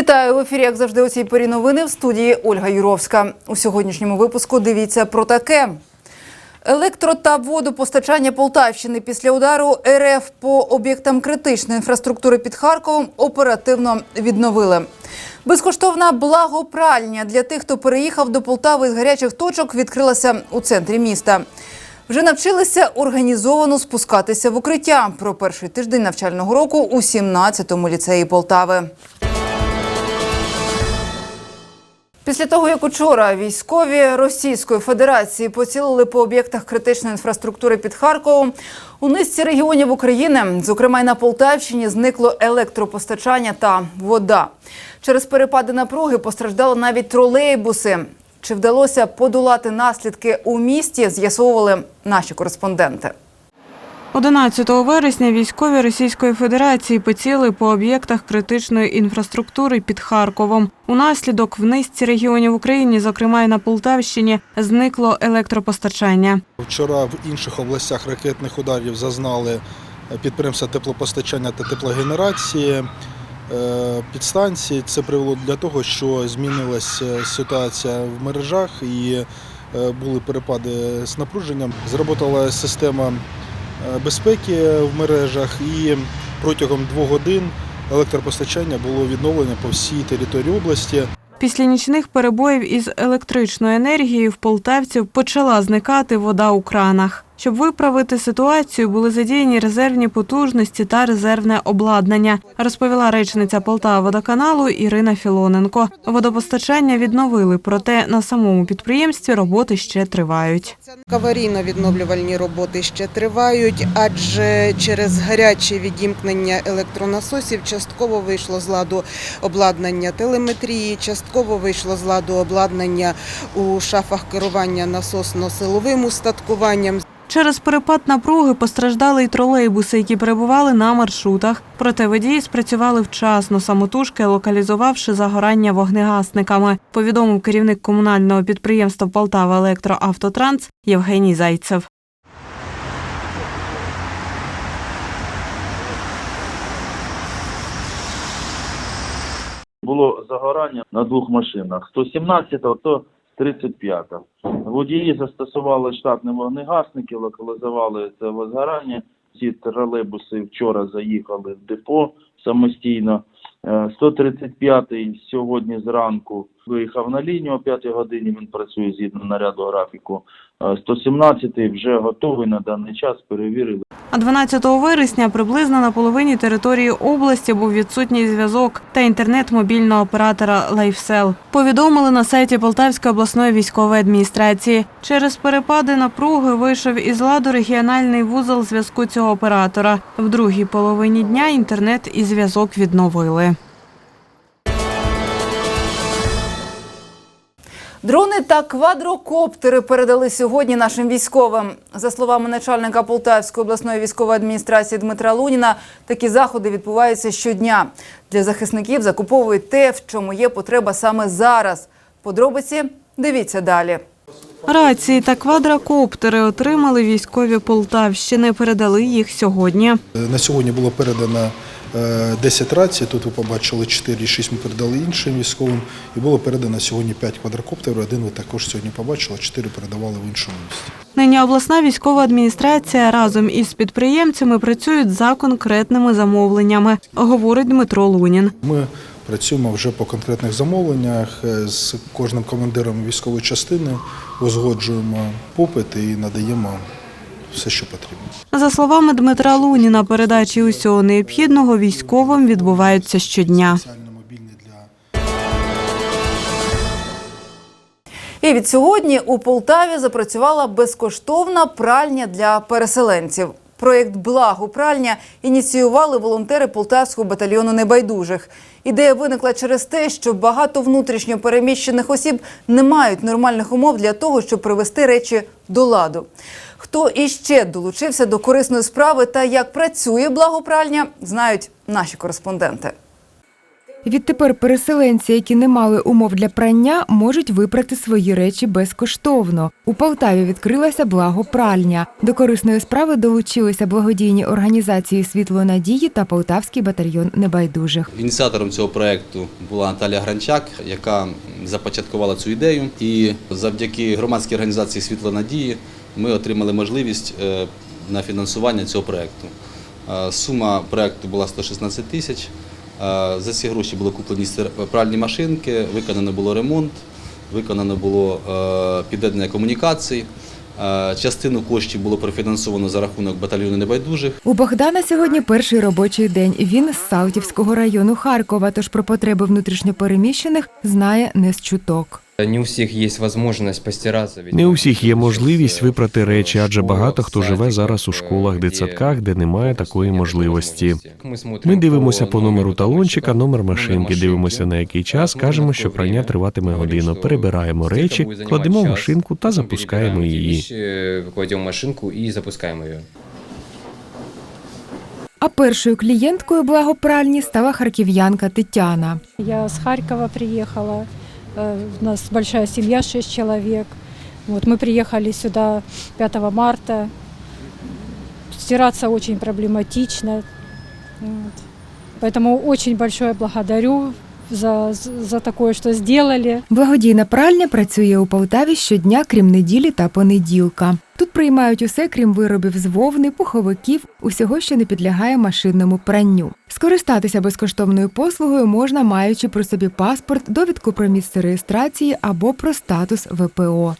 Вітаю в ефірі, як завжди, у цій порі новини в студії Ольга Юровська. У сьогоднішньому випуску дивіться про таке. Електро та водопостачання Полтавщини після удару РФ по об'єктам критичної інфраструктури під Харковом оперативно відновили. Безкоштовна благопральня для тих, хто переїхав до Полтави з гарячих точок, відкрилася у центрі міста. Вже навчилися організовано спускатися в укриття про перший тиждень навчального року у 17-му ліцеї Полтави. Після того, як учора військові Російської Федерації поцілили по об'єктах критичної інфраструктури під Харковом, у низці регіонів України, зокрема й на Полтавщині, зникло електропостачання та вода. Через перепади напруги постраждали навіть тролейбуси. Чи вдалося подолати наслідки у місті, з'ясовували наші кореспонденти. 11 вересня військові Російської Федерації поцілили по об'єктах критичної інфраструктури під Харковом. Унаслідок в низці регіонів України, зокрема й на Полтавщині, зникло електропостачання. Вчора в інших областях ракетних ударів зазнали підприємства теплопостачання та теплогенерації, е, підстанції. Це привело для того, що змінилася ситуація в мережах і е, були перепади з напруженням. Зработала система е, безпеки в мережах і протягом двох годин електропостачання було відновлено по всій території області. Після нічних перебоїв із електричною енергією в полтавців почала зникати вода у кранах. Щоб виправити ситуацію, були задіяні резервні потужності та резервне обладнання, розповіла речниця Полтава водоканалу Ірина Філоненко. Водопостачання відновили, проте на самому підприємстві роботи ще тривають. Аварійно-відновлювальні роботи ще тривають, адже через гаряче відімкнення електронасосів частково вийшло з ладу обладнання телеметрії, частково вийшло з ладу обладнання у шафах керування насосно-силовим устаткуванням. Через перепад напруги постраждали й тролейбуси, які перебували на маршрутах. Проте водії спрацювали вчасно, самотужки локалізувавши загорання вогнегасниками. Повідомив керівник комунального підприємства Полтава Електроавтотранс Євгеній Зайцев. було загорання на двох машинах: то 17-го, то 35-го. Водії застосували штатні вогнегасники, локалізували це возгорання. Ці тролейбуси вчора заїхали в депо самостійно. Е, 135-й сьогодні зранку виїхав на лінію о 5 годині. Він працює згідно наряду графіку. Е, 117-й вже готовий на даний час. Перевірили. А 12 вересня приблизно на половині території області був відсутній зв'язок та інтернет мобільного оператора Лайфсел. Повідомили на сайті Полтавської обласної військової адміністрації. Через перепади напруги вийшов із ладу регіональний вузол зв'язку цього оператора. В другій половині дня інтернет і зв'язок відновили. Дрони та квадрокоптери передали сьогодні нашим військовим. За словами начальника Полтавської обласної військової адміністрації Дмитра Луніна, такі заходи відбуваються щодня. Для захисників закуповують те, в чому є потреба саме зараз. Подробиці дивіться далі. Рації та квадрокоптери отримали військові Полтавщини. Передали їх сьогодні. На сьогодні було передано 10 рацій. Тут ви побачили 4, 6 ми передали іншим військовим. І було передано сьогодні 5 квадрокоптерів. Один ви також сьогодні побачили, 4 передавали в іншому місті. Нині обласна військова адміністрація разом із підприємцями працюють за конкретними замовленнями, говорить Дмитро Лунін. Ми працюємо вже по конкретних замовленнях е, з кожним командиром військової частини, узгоджуємо попит і надаємо все, що потрібно. За словами Дмитра Луніна, передачі усього необхідного військовим відбуваються щодня. І від сьогодні у Полтаві запрацювала безкоштовна пральня для переселенців. Проєкт Благо пральня ініціювали волонтери Полтавського батальйону небайдужих. Ідея виникла через те, що багато внутрішньо переміщених осіб не мають нормальних умов для того, щоб привести речі до ладу. Хто іще долучився до корисної справи та як працює благопральня, знають наші кореспонденти. Відтепер переселенці, які не мали умов для прання, можуть випрати свої речі безкоштовно. У Полтаві відкрилася благопральня. До корисної справи долучилися благодійні організації Світло надії та Полтавський батальйон небайдужих. Ініціатором цього проекту була Наталія Гранчак, яка започаткувала цю ідею. І завдяки громадській організації Світло надії ми отримали можливість е, на фінансування цього проекту. Е, Сума проекту була 116 тисяч. Е, За ці гроші були куплені пральні машинки, виконано було ремонт, виконано було під'єднання комунікацій. Частину коштів було профінансовано за рахунок батальйону небайдужих. У Богдана сьогодні перший робочий день. Він з Салтівського району Харкова, тож про потреби внутрішньопереміщених знає не з чуток. Не у всіх є можливість постиратися. Не у всіх є можливість випрати речі, адже багато хто живе зараз у школах, дитсадках, де немає такої можливості. Ми дивимося по номеру талончика, номер машинки, дивимося на який час, кажемо, що прання триватиме годину. Перебираємо речі, кладемо в машинку та запускаємо її. Кладемо машинку і запускаємо її. А першою клієнткою благопральні стала харків'янка Тетяна. Я с Харькова приехала. Э, У нас большая семья, 6 человек. Вот мы приехали сюда 5 марта. Стираться очень проблематично. Вот. Поэтому очень большое благодарю за, за такое, что сделали. Благодійна пральня працює у Полтаві щодня, крім неділі та понеділка. Тут приймають усе, крім виробів з вовни, пуховиків, усього, що не підлягає машинному пранню. Скористатися безкоштовною послугою можна, маючи при собі паспорт, довідку про місце реєстрації або про статус ВПО.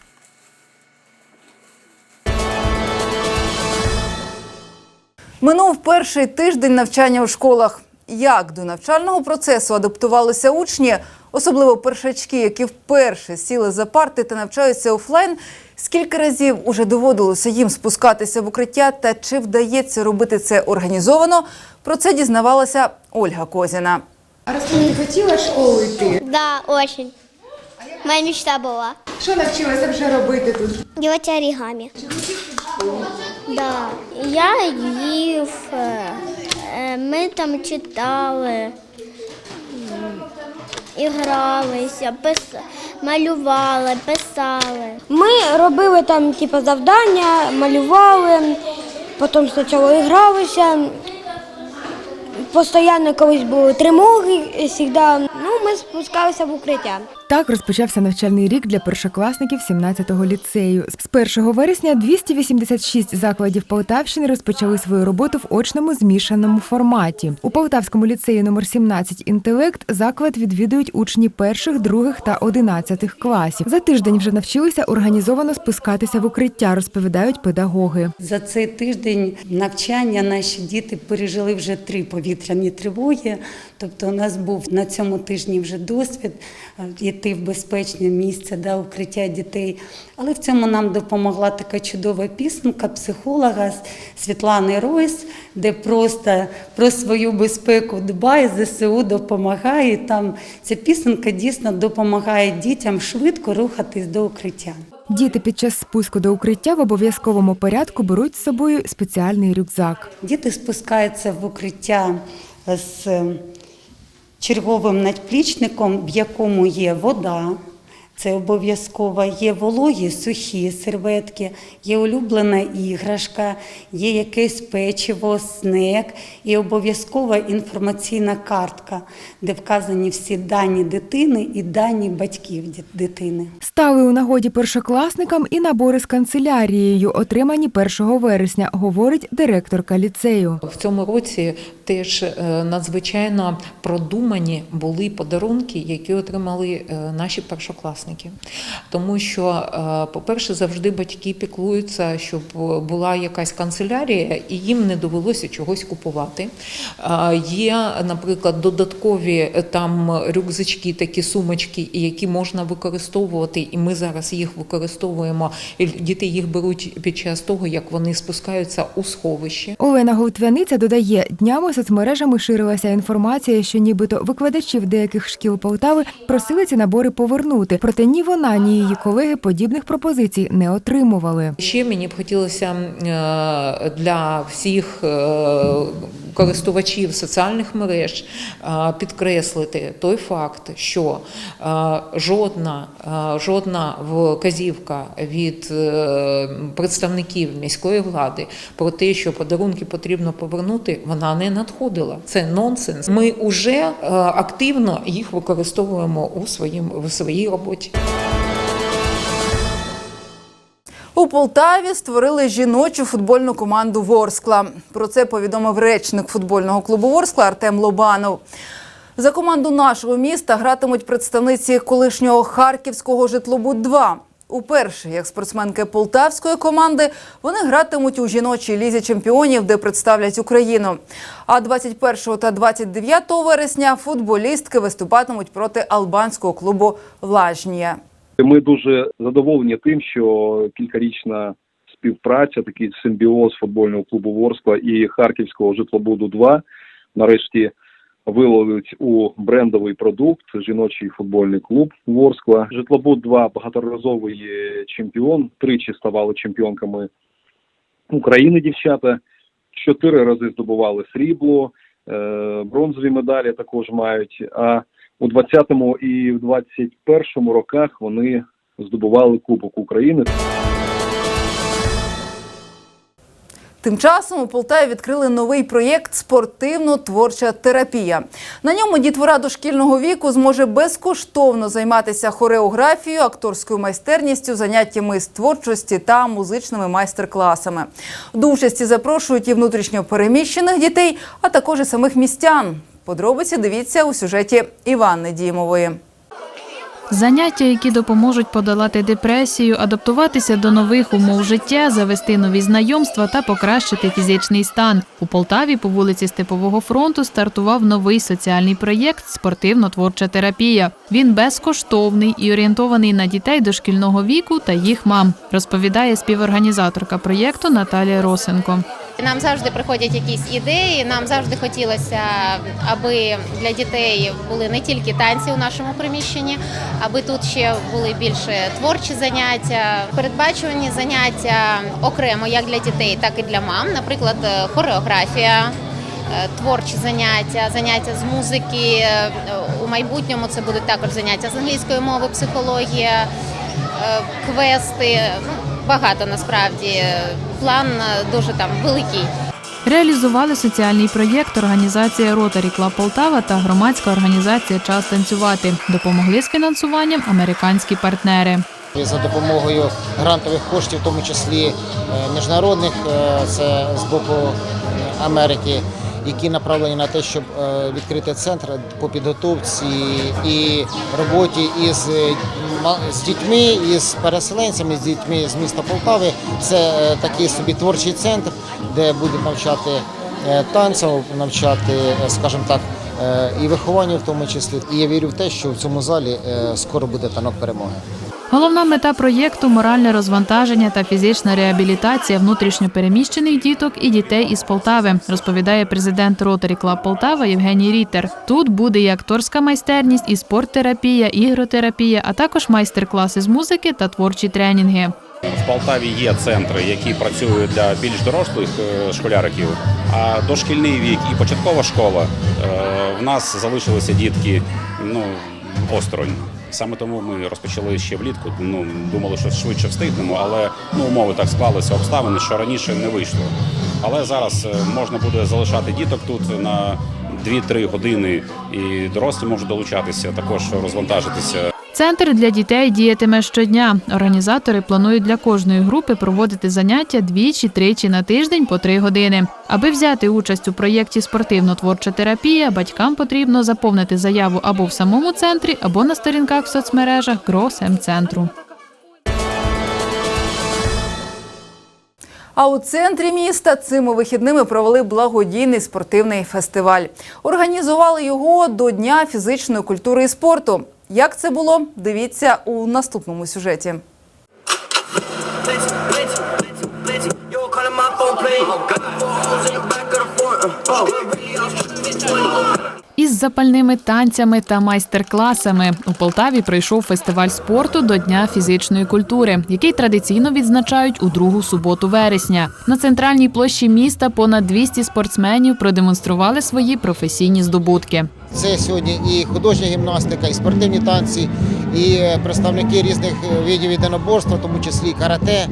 Минув перший тиждень навчання у школах. Як до навчального процесу адаптувалися учні, особливо першачки, які вперше сіли за парти та навчаються офлайн. Скільки разів уже доводилося їм спускатися в укриття та чи вдається робити це організовано? Про це дізнавалася Ольга Козіна. А розкажи, ти хотіла в школу йти? Да, очень. Моя мечта была. Що навчилася вже робити тут? Делать оригами. Да. Я їв, ми там читали, м, і гралися, пис... малювали, писали. Ми робили там типу, завдання, малювали, потім спочатку гралися. Постійно колись були тримоги, завжди. Ну, ми спускалися в укриття. Так розпочався навчальний рік для першокласників 17-го ліцею. З 1 вересня 286 закладів Полтавщини розпочали свою роботу в очному змішаному форматі. У Полтавському ліцеї номер 17 інтелект заклад відвідують учні перших, других та одинадцятих класів. За тиждень вже навчилися організовано спускатися в укриття, розповідають педагоги. За цей тиждень навчання наші діти пережили вже три повітряні тривоги. Тобто, у нас був на цьому тижні вже досвід йти в безпечне місце, да, укриття дітей. Але в цьому нам допомогла така чудова пісенка психолога Світлани Ройс, де просто про свою безпеку дбає, ЗСУ допомагає. І Там ця пісенка дійсно допомагає дітям швидко рухатись до укриття. Діти під час спуску до укриття в обов'язковому порядку беруть з собою спеціальний рюкзак. Діти спускаються в укриття з черговим надплічником, в якому є вода. Це обов'язково є вологі, сухі серветки, є улюблена іграшка, є якесь печиво, снек і обов'язкова інформаційна картка, де вказані всі дані дитини і дані батьків дитини. Стали у нагоді першокласникам і набори з канцелярією, отримані 1 вересня, говорить директорка ліцею. В цьому році теж е, надзвичайно продумані були подарунки, які отримали е, наші першокласники. Тому що, е, по-перше, завжди батьки піклуються, щоб була якась канцелярія, і їм не довелося чогось купувати. Е, Є, наприклад, додаткові е, там рюкзачки, такі сумочки, які можна використовувати, і ми зараз їх використовуємо. і Діти їх беруть під час того, як вони спускаються у сховище. Олена Голтвяниця додає, днями соцмережами ширилася інформація, що нібито викладачів деяких шкіл Полтави просили ці набори повернути. Проте ні вона, ні її колеги подібних пропозицій не отримували. Ще мені б хотілося е, для всіх е, користувачів соціальних мереж е, підкреслити той факт, що е, жодна, е, жодна вказівка від представників міської влади про те, що подарунки потрібно повернути, вона не надходила. Це нонсенс. Ми вже активно їх використовуємо у своїй роботі. У Полтаві створили жіночу футбольну команду Ворскла. Про це повідомив речник футбольного клубу Ворскла Артем Лобанов. За команду нашого міста гратимуть представниці колишнього харківського житлобуд 2 Уперше, як спортсменки полтавської команди, вони гратимуть у жіночій лізі чемпіонів, де представлять Україну. А 21 та 29 вересня футболістки виступатимуть проти албанського клубу Влажнія. Ми дуже задоволені тим, що кількарічна співпраця, такий симбіоз футбольного клубу Ворскла і Харківського житлобуду 2 нарешті виловить у брендовий продукт жіночий футбольний клуб Ворскла. Житлобуд 2 багаторазовий чемпіон, тричі ставали чемпіонками України дівчата, чотири рази здобували срібло, е, бронзові медалі також мають. А у 20-му і в 21-му роках вони здобували Кубок України. Тим часом у Полтаві відкрили новий проєкт Спортивно-творча терапія. На ньому дітвора дошкільного віку зможе безкоштовно займатися хореографією, акторською майстерністю, заняттями з творчості та музичними майстер-класами. До участі запрошують і внутрішньо переміщених дітей, а також і самих містян. Подробиці дивіться у сюжеті Іванни Дімової. Заняття, які допоможуть подолати депресію, адаптуватися до нових умов життя, завести нові знайомства та покращити фізичний стан. У Полтаві по вулиці Степового фронту стартував новий соціальний проєкт Спортивно-творча терапія. Він безкоштовний і орієнтований на дітей дошкільного віку та їх мам, розповідає співорганізаторка проєкту Наталія Росенко. Нам завжди приходять якісь ідеї. Нам завжди хотілося, аби для дітей були не тільки танці у нашому приміщенні, аби тут ще були більше творчі заняття, передбачувані заняття окремо як для дітей, так і для мам. Наприклад, хореографія. е, Творчі заняття, заняття з музики. Е, У майбутньому це будуть також заняття з англійської мови, психологія, е, квести. Багато насправді. План е, дуже там великий. Реалізували соціальний проєкт організація Rotary Club Полтава та громадська організація Час танцювати. Допомогли з фінансуванням американські партнери. За допомогою грантових коштів, в тому числі е, міжнародних, е, це з боку Америки, які направлені на те, щоб е, відкрити центр по підготовці і роботі із е, з дітьми, із переселенцями, з дітьми з міста Полтави. Це е, такий собі творчий центр, де будуть навчати танцям, навчати, скажімо так, і вихованню в тому числі. І я вірю в те, що в цьому залі скоро буде танок перемоги. Головна мета проєкту моральне розвантаження та фізична реабілітація внутрішньопереміщених діток і дітей із Полтави, розповідає президент Rotary Club Полтава Євгеній Рітер. Тут буде і акторська майстерність, і спорттерапія, ігротерапія, а також майстер-класи з музики та творчі тренінги. В Полтаві є центри, які працюють для більш дорослих е, школяриків, а дошкільний вік і початкова школа е, в нас залишилися дітки ну, осторонь. Саме тому ми розпочали ще влітку. Ну думали, що швидше встигнемо, але ну умови так склалися обставини, що раніше не вийшло. Але зараз е, можна буде залишати діток тут на 2-3 години, і дорослі можуть долучатися, також розвантажитися. Центр для дітей діятиме щодня. Організатори планують для кожної групи проводити заняття двічі-тричі на тиждень по три години. Аби взяти участь у проєкті Спортивно-творча терапія, батькам потрібно заповнити заяву або в самому центрі, або на сторінках в соцмережах ГРОСМ-центру. А у центрі міста цими вихідними провели благодійний спортивний фестиваль. Організували його до Дня фізичної культури і спорту. Як це було? Дивіться у наступному сюжеті. Із запальними танцями та майстер-класами у Полтаві пройшов фестиваль спорту до Дня фізичної культури, який традиційно відзначають у другу суботу вересня. На центральній площі міста понад 200 спортсменів продемонстрували свої професійні здобутки. Це сьогодні і художня гімнастика, і спортивні танці, і представники різних видів єдиноборства, в тому числі і карате.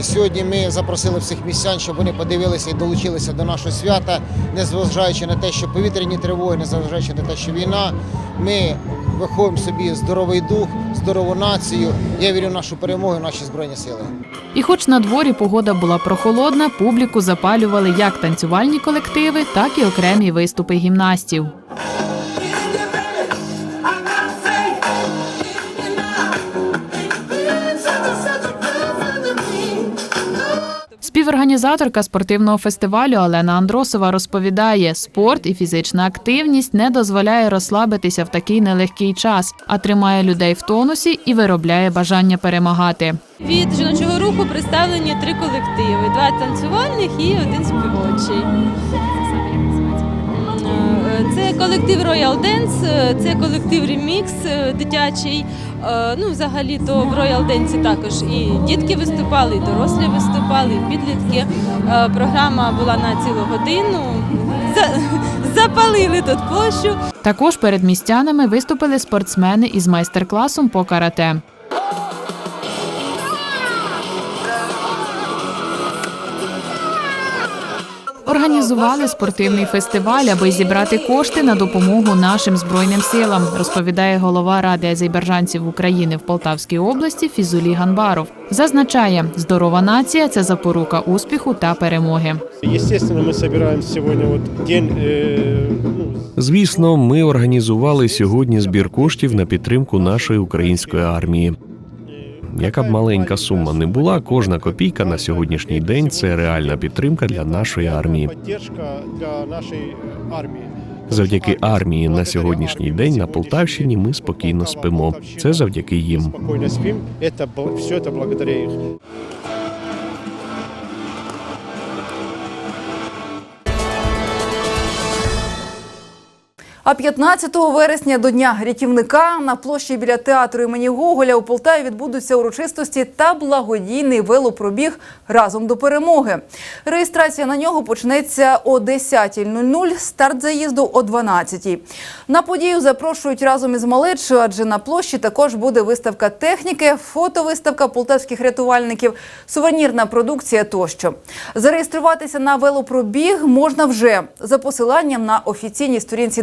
Сьогодні ми запросили всіх містян, щоб вони подивилися і долучилися до нашого свята, незважаючи на те, що повітряні тривоги, незважаючи на те, що війна. Ми виховуємо собі здоровий дух, здорову націю. Я вірю в нашу перемогу, в наші збройні сили. І хоч на дворі погода була прохолодна, публіку запалювали як танцювальні колективи, так і окремі виступи гімнастів. Співорганізаторка спортивного фестивалю Олена Андросова розповідає, спорт і фізична активність не дозволяє розслабитися в такий нелегкий час, а тримає людей в тонусі і виробляє бажання перемагати. Від жіночого руху представлені три колективи: два танцювальних і один співочий. Це колектив Royal Dance, е, це колектив Remix е, дитячий. Е, Ну, взагалі, то в Royal Dance також і дітки виступали, і дорослі виступали, і підлітки. Програма була на цілу годину. Запалили тут площу. Також перед містянами виступили спортсмени із майстер-класом по карате. Організували спортивний фестиваль, аби зібрати кошти на допомогу нашим збройним силам, розповідає голова Ради азербайджанців України в Полтавській області Фізулі Ганбаров. Зазначає, здорова нація це запорука успіху та перемоги. Мы собираем сегодня вот день, э, ну, Звісно, ми організували сьогодні збір коштів на підтримку нашої української армії. Яка б маленька сума не була, кожна копійка на сьогоднішній день це реальна підтримка для нашої армії. Завдяки армії на сьогоднішній день на Полтавщині ми спокійно спимо. Це завдяки їм. А 15 вересня до Дня рятівника на площі біля театру імені Гоголя у Полтаві відбудуться урочистості та благодійний велопробіг разом до перемоги. Реєстрація на нього почнеться о 10.00, старт заїзду о 12.00. На подію запрошують разом із малечою, адже на площі також буде виставка техніки, фотовиставка полтавських рятувальників, сувенірна продукція тощо. Зареєструватися на велопробіг можна вже за посиланням на офіційній сторінці